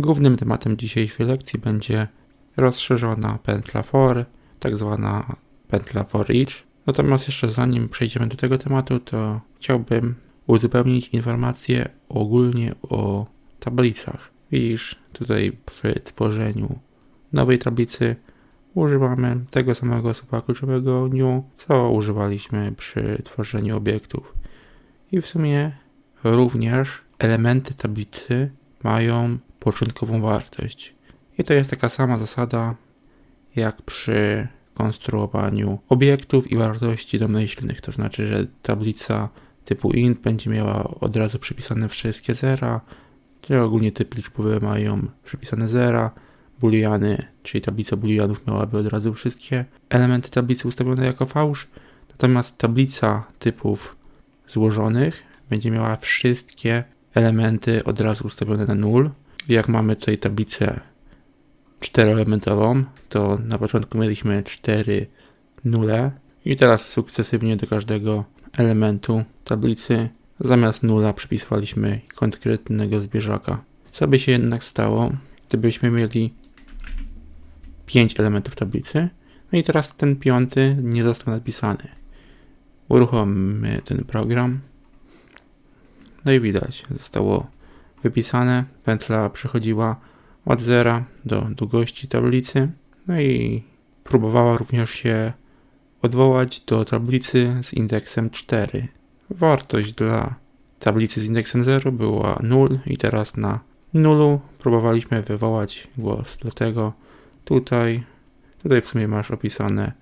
Głównym tematem dzisiejszej lekcji będzie rozszerzona pętla for, tak zwana pętla for each. Natomiast jeszcze zanim przejdziemy do tego tematu, to chciałbym uzupełnić informacje ogólnie o tablicach. Widzisz, tutaj przy tworzeniu nowej tablicy używamy tego samego słowa kluczowego new, co używaliśmy przy tworzeniu obiektów. I w sumie również elementy tablicy mają początkową wartość. I to jest taka sama zasada jak przy konstruowaniu obiektów i wartości domyślnych. To znaczy, że tablica typu int będzie miała od razu przypisane wszystkie zera, czyli ogólnie typy liczbowe mają przypisane zera, booleany, czyli tablica booleanów miałaby od razu wszystkie elementy tablicy ustawione jako fałsz, natomiast tablica typów złożonych będzie miała wszystkie elementy od razu ustawione na null. Jak mamy tutaj tablicę czteroelementową, to na początku mieliśmy cztery nule i teraz sukcesywnie do każdego elementu tablicy zamiast nula przypisywaliśmy konkretnego zwierzaka. Co by się jednak stało, gdybyśmy mieli 5 elementów tablicy, no i teraz ten piąty nie został napisany. Uruchomimy ten program. No i widać, zostało wypisane. Pętla przechodziła od zera do długości tablicy. No i próbowała również się odwołać do tablicy z indeksem 4. Wartość dla tablicy z indeksem 0 była 0 i teraz na nulu próbowaliśmy wywołać głos. Dlatego tutaj, tutaj w sumie masz opisane,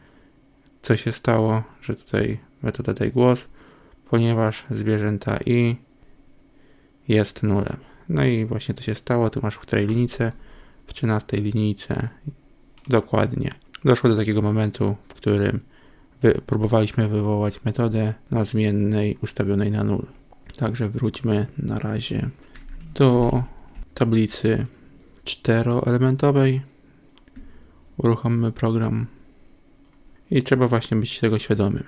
co się stało, że tutaj metoda daj głos, ponieważ zwierzęta i jest nulem. No i właśnie to się stało, tu masz w której linijce, w 13 linijce dokładnie. Doszło do takiego momentu, w którym wy, próbowaliśmy wywołać metodę na zmiennej ustawionej na 0. Także wróćmy na razie do tablicy czteroelementowej. Uruchommy program i trzeba właśnie być tego świadomym.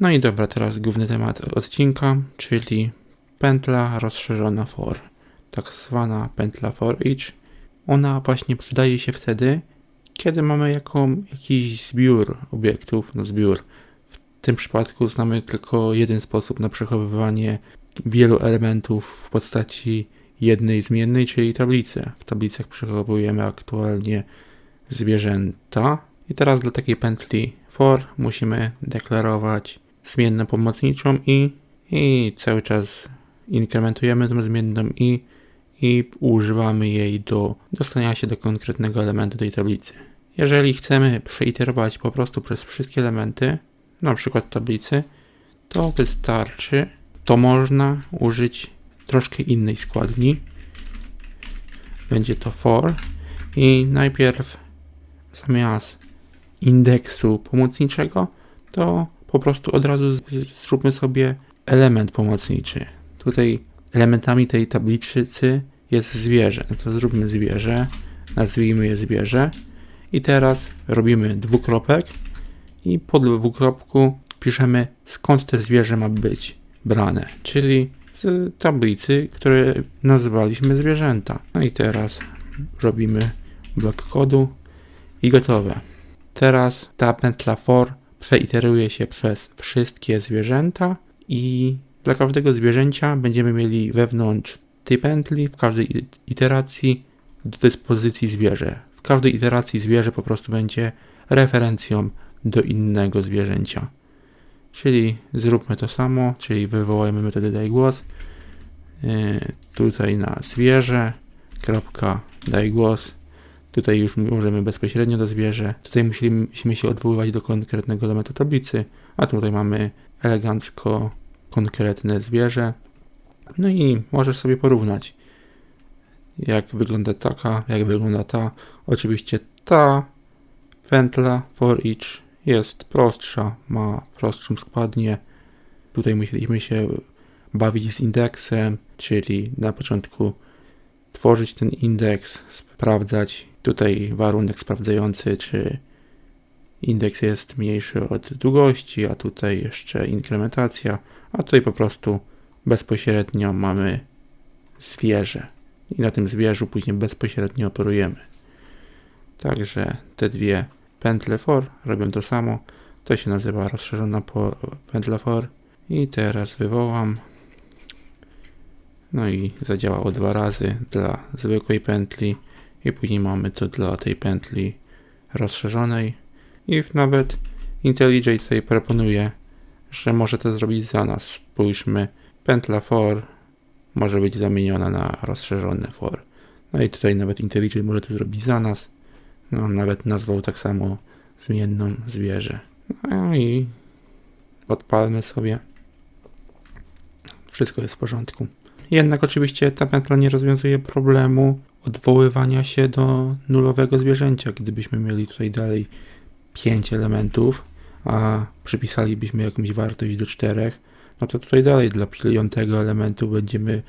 No i dobra, teraz główny temat odcinka, czyli pętla rozszerzona for, tak zwana pętla for each. Ona właśnie przydaje się wtedy, kiedy mamy jaką, jakiś zbiór obiektów, no zbiór. W tym przypadku znamy tylko jeden sposób na przechowywanie wielu elementów w postaci jednej zmiennej, czyli tablicy. W tablicach przechowujemy aktualnie zwierzęta. I teraz dla takiej pętli for musimy deklarować zmiennę pomocniczą i, i cały czas inkrementujemy tą zmienną i i używamy jej do dostania się do konkretnego elementu tej tablicy. Jeżeli chcemy przeiterować po prostu przez wszystkie elementy, na przykład tablicy, to wystarczy, to można użyć troszkę innej składni. Będzie to for i najpierw zamiast indeksu pomocniczego, to po prostu od razu zróbmy sobie element pomocniczy. Tutaj elementami tej tablicy jest zwierzę. No to zróbmy zwierzę, nazwijmy je zwierzę i teraz robimy dwukropek i po dwukropku piszemy skąd te zwierzę ma być brane, czyli z tablicy, które nazywaliśmy zwierzęta. No i teraz robimy blok kodu i gotowe. Teraz ta pętla for przeiteruje się przez wszystkie zwierzęta i dla każdego zwierzęcia będziemy mieli wewnątrz tej pętli w każdej iteracji do dyspozycji zwierzę. W każdej iteracji zwierzę po prostu będzie referencją do innego zwierzęcia. Czyli zróbmy to samo, czyli wywołajmy metodę daj głos. Yy, tutaj na zwierzę, kropka daj głos. Tutaj już możemy bezpośrednio do zwierzę. Tutaj musimy się odwoływać do konkretnego elementu tablicy, a tutaj mamy elegancko konkretne zwierzę. No i możesz sobie porównać, jak wygląda taka, jak wygląda ta. Oczywiście ta pętla for each jest prostsza, ma prostszą składnię. Tutaj musieliśmy się bawić z indeksem, czyli na początku tworzyć ten indeks, sprawdzać tutaj warunek sprawdzający, czy indeks jest mniejszy od długości, a tutaj jeszcze inkrementacja, a tutaj po prostu bezpośrednio mamy zwierzę. i na tym zwierzu później bezpośrednio operujemy. Także te dwie pętle for robią to samo. To się nazywa rozszerzona pętla for. I teraz wywołam. No i zadziałało dwa razy dla zwykłej pętli i później mamy to dla tej pętli rozszerzonej. I nawet IntelliJ tutaj proponuje, że może to zrobić za nas. Spójrzmy, pętla for może być zamieniona na rozszerzone for. No i tutaj nawet IntelliJ może to zrobić za nas. No, nawet nazwał tak samo zmienną zwierzę. No i odpalmy sobie. Wszystko jest w porządku. Jednak oczywiście ta pętla nie rozwiązuje problemu odwoływania się do nulowego zwierzęcia. Gdybyśmy mieli tutaj dalej 5 elementów, a przypisalibyśmy jakąś wartość do 4, no to tutaj dalej dla piątego elementu będziemy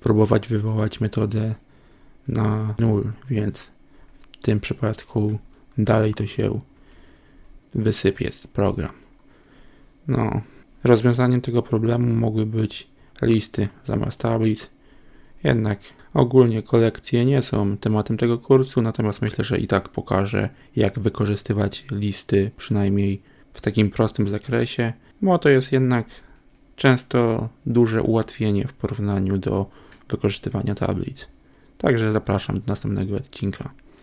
próbować wywołać metodę na nul, więc w tym przypadku dalej to się wysypie program. No, rozwiązaniem tego problemu mogły być listy zamiast tablic. Jednak ogólnie kolekcje nie są tematem tego kursu, natomiast myślę, że i tak pokażę, jak wykorzystywać listy, przynajmniej w takim prostym zakresie, bo to jest jednak często duże ułatwienie w porównaniu do wykorzystywania tablic. Także zapraszam do następnego odcinka.